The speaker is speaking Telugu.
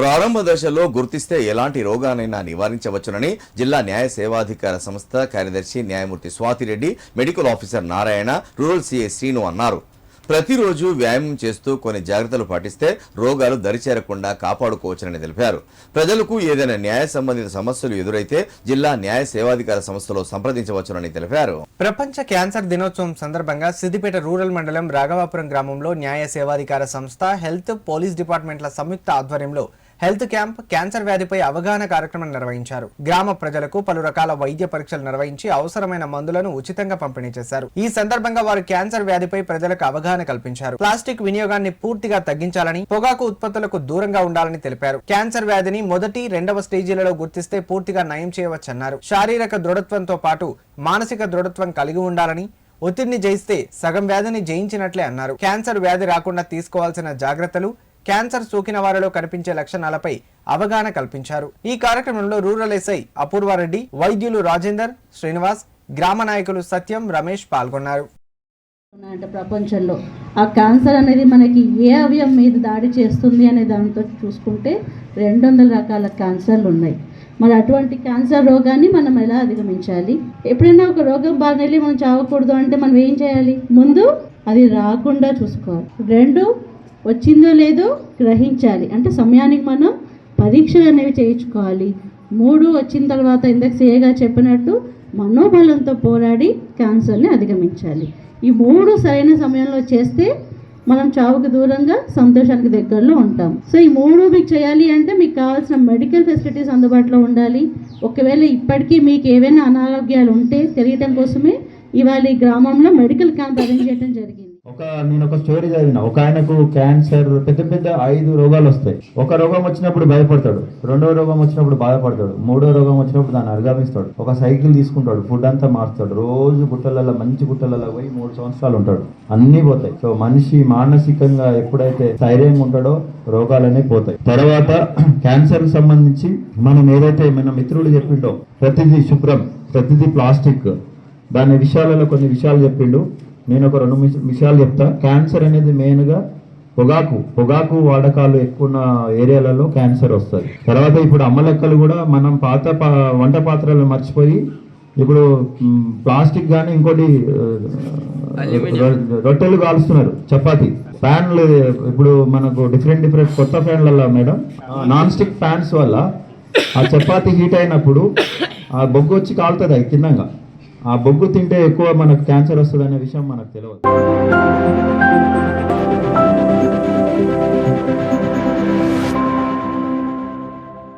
ప్రారంభ దశలో గుర్తిస్తే ఎలాంటి రోగానైనా నివారించవచ్చునని జిల్లా న్యాయ సేవాధికార సంస్థ కార్యదర్శి న్యాయమూర్తి Swathi Reddy medical officer Narayana rural CI Srinu అన్నారు. ప్రతిరోజు వ్యాయామం చేస్తూ కొన్ని జాగ్రత్తలు పాటిస్తే రోగాలు దరిచేరకుండా కాపాడుకోవచ్చునని తెలిపారు. ప్రజలకు ఏదైనా న్యాయ సంబంధిత సమస్యలు ఎదురైతే జిల్లా న్యాయ సేవాధికార సంస్థలో సంప్రదించవచ్చునని తెలిపారు. ప్రపంచ క్యాన్సర్ దినోత్సవం సందర్భంగా సిద్దిపేట రూరల్ మండలం రాఘవాపురం గ్రామంలో న్యాయ సేవాధికార సంస్థ హెల్త్ పోలీస్ డిపార్ట్మెంట్ల సంయుక్త ఆధ్వర్యంలో హెల్త్ క్యాంప్ క్యాన్సర్ వ్యాధిపై అవగాహన కార్యక్రమం నిర్వహించారు. గ్రామ ప్రజలకు పలు రకాల వైద్య పరీక్షలు నిర్వహించి అవసరమైన మందులను ఉచితంగా పంపిణీ చేశారు. ఈ సందర్భంగా వారు క్యాన్సర్ వ్యాధిపై ప్రజలకు అవగాహన కల్పించారు. ప్లాస్టిక్ వినియోగాన్ని పూర్తిగా తగ్గించాలని పొగాకు ఉత్పత్తులకు దూరంగా ఉండాలని తెలిపారు. క్యాన్సర్ వ్యాధిని మొదటి రెండవ స్టేజీలలో గుర్తిస్తే పూర్తిగా నయం చేయవచ్చన్నారు. శారీరక దృఢత్వంతో పాటు మానసిక దృఢత్వం కలిగి ఉండాలని ఒత్తిడిని జయిస్తే సగం వ్యాధిని జయించినట్లే అన్నారు. క్యాన్సర్ వ్యాధి రాకుండా తీసుకోవాల్సిన జాగ్రత్తలు క్యాన్సర్ సోకిన వారిలో కనిపించే లక్షణాలపై అవగాహన కల్పించారు. ఈ కార్యక్రమంలో రూరల్ ఎస్ఐ అపూర్వారెడ్డి వైద్యులు రాజేందర్ శ్రీనివాస్ గ్రామ నాయకులు సత్యం రమేష్ పాల్గొన్నారు. ప్రపంచంలో ఆ క్యాన్సర్ అనేది మనకి ఏ అవయం మీద దాడి చేస్తుంది అనే దాంతో చూసుకుంటే రెండు వందల రకాల క్యాన్సర్లు ఉన్నాయి. మరి అటువంటి క్యాన్సర్ రోగాన్ని మనం ఎలా అధిగమించాలి? ఎప్పుడైనా ఒక రోగం బారిన వెళ్ళి మనం చావకూడదు అంటే మనం ఏం చేయాలి? ముందు అది రాకుండా చూసుకోవాలి. రెండు వచ్చిందో లేదో గ్రహించాలి. అంటే సమయానికి మనం పరీక్షలు అనేవి చేయించుకోవాలి. మూడు వచ్చిన తర్వాత ఇందాక సేయగా చెప్పినట్టు మనోబలంతో పోరాడి క్యాన్సర్ని అధిగమించాలి. ఈ మూడు సరైన సమయంలో చేస్తే మనం చావుకు దూరంగా సంతోషానికి దగ్గరలో ఉంటాం. సో ఈ మూడు మీకు చేయాలి అంటే మీకు కావాల్సిన మెడికల్ ఫెసిలిటీస్ అందుబాటులో ఉండాలి. ఒకవేళ ఇప్పటికీ మీకు ఏవైనా అనారోగ్యాలు ఉంటే తెలియటం కోసమే ఇవాళ ఈ గ్రామంలో మెడికల్ క్యాంప్ అరేంజ్ చేయడం జరిగింది. ఒక నేను ఒక స్టోరీ చదివిన. ఒక ఆయనకు క్యాన్సర్ పెద్ద పెద్ద ఐదు రోగాలు వస్తాయి. ఒక రోగం వచ్చినప్పుడు భయపడతాడు. రెండో రోగం వచ్చినప్పుడు బాధపడతాడు. మూడో రోగం వచ్చినప్పుడు దాన్ని అర్గమిస్తాడు. ఒక సైకిల్ తీసుకుంటాడు. ఫుడ్ అంతా మారుస్తాడు. రోజు గుట్టలలో మంచి గుట్టలలో పోయి మూడు సంవత్సరాలు ఉంటాడు. అన్నీ పోతాయి. సో మనిషి మానసికంగా ఎప్పుడైతే ధైర్యంగా ఉంటాడో రోగాలన్నీ పోతాయి. తర్వాత క్యాన్సర్ సంబంధించి మనం ఏదైతే మన మిత్రుడు చెప్పిండో ప్రతిదీ శుభ్రం ప్రతిదీ ప్లాస్టిక్. దాని విషయాలలో కొన్ని విషయాలు చెప్పిండు. నేను ఒక రెండు విష- విషయాలు చెప్తా. క్యాన్సర్ అనేది మెయిన్గా పొగాకు పొగాకు వాడకాలు ఎక్కువ ఉన్న ఏరియాలలో క్యాన్సర్ వస్తుంది. తర్వాత ఇప్పుడు అమ్మలెక్కలు కూడా మనం పాత పా- వంట పాత్రలు మర్చిపోయి ఇప్పుడు ప్లాస్టిక్ కానీ ఇంకోటి రొట్టెలు కాలుస్తున్నారు చపాతి. ఫ్యాన్లు ఇప్పుడు మనకు డిఫరెంట్ డిఫరెంట్ కొత్త ఫ్యాన్లలో మేడం. నాన్ స్టిక్ ఫ్యాన్స్ వల్ల ఆ చపాతి హీట్ అయినప్పుడు ఆ బొగ్గు వచ్చి కాలుతుంది అది తిన్నాక. ఆ బొగ్గు తింటే ఎక్కువ మనకు క్యాన్సర్ వస్తుంది అనే విషయం మనకు తెలియదు.